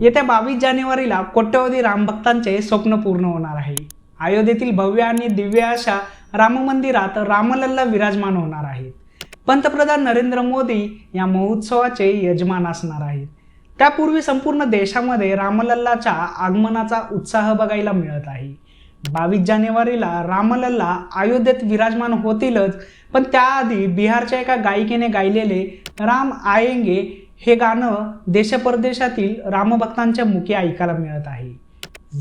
येत्या बावीस जानेवारीला कोट्यवधी रामभक्तांचे स्वप्न पूर्ण होणार आहे. अयोध्येतील भव्य आणि दिव्य अशा राम मंदिरात रामलल्ला विराजमान होणार आहेत पंतप्रधान नरेंद्र मोदी या महोत्सवाचे यजमान असणार आहेत. त्यापूर्वी संपूर्ण देशामध्ये रामलल्लाच्या आगमनाचा उत्साह बघायला मिळत आहे. बावीस जानेवारीला रामलल्ला अयोध्येत विराजमान होतीलच पण त्याआधी बिहारच्या एका गायिकेने गायलेले राम आयेंगे हे गाणं देशपरदेशातील रामभक्तांच्या मुखी ऐकायला मिळत आहे.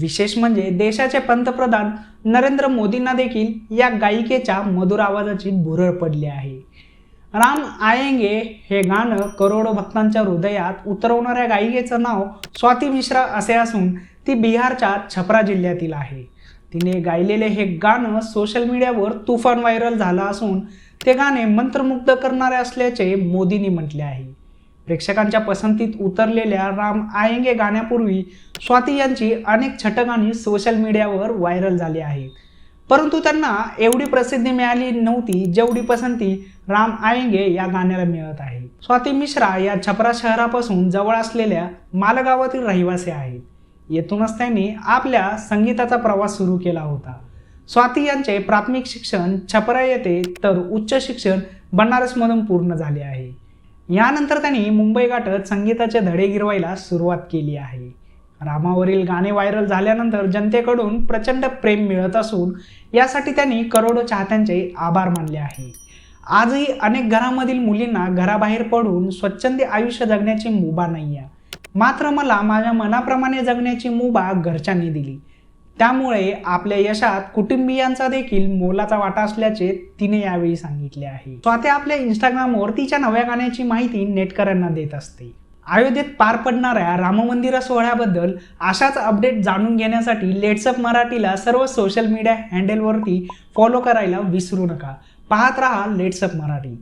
विशेष म्हणजे देशाचे पंतप्रधान नरेंद्र मोदींना देखील या गायिकेच्या मधुर आवाजाची भुरळ पडली आहे. राम आयेंगे हे गाणं करोडो भक्तांच्या हृदयात उतरवणाऱ्या गायिकेचं नाव स्वाती मिश्रा असे असून ती बिहारच्या छपरा जिल्ह्यातील आहे. तिने गायलेले हे गाणं सोशल मीडियावर तुफान व्हायरल झालं असून ते गाणे मंत्रमुग्ध करणारे असल्याचे मोदींनी म्हटले आहे. प्रेक्षकांच्या पसंतीत उतरलेल्या राम आयंगे गाण्यापूर्वी स्वाती यांची अनेक छटगाणी सोशल मीडियावर व्हायरल झाली आहेत परंतु त्यांना एवढी प्रसिद्धी मिळाली नव्हती जेवढी पसंती राम आयंगे या गाण्याला मिळत आहे. स्वाती मिश्रा या छपरा शहरापासून जवळ असलेल्या मालगावातील रहिवासी आहेत. येथूनच त्यांनी आपल्या संगीताचा प्रवास सुरू केला होता. स्वाती यांचे प्राथमिक शिक्षण छपरा येथे तर उच्च शिक्षण बनारसमधून पूर्ण झाले आहे. यानंतर त्यांनी मुंबई गाठत संगीताचे धडे गिरवायला सुरुवात केली आहे. रामावरील गाणे व्हायरल झाल्यानंतर जनतेकडून प्रचंड प्रेम मिळत असून यासाठी त्यांनी करोडो चाहत्यांचे आभार मानले आहे. आजही अनेक घरामधील मुलींना घराबाहेर पडून स्वच्छंदी आयुष्य जगण्याची मुभा नाही आहे मात्र मला माझ्या मनाप्रमाणे जगण्याची मुभा घरच्यांनी दिली. त्यामुळे आपल्या यशात कुटुंबियांचा देखील मोलाचा वाटा असल्याचे तिने यावेळी सांगितले आहे. स्वतः आपल्या इंस्टाग्रामवर तिच्या नव्या गाण्याची माहिती नेटकऱ्यांना देत असते. अयोध्येत पार पडणाऱ्या राममंदिर सोहळ्याबद्दल अशाच अपडेट जाणून घेण्यासाठी लेट्सअप मराठीला सर्व सोशल मीडिया हँडलवरती फॉलो करायला विसरू नका. पाहत रहा लेट्सअप मराठी.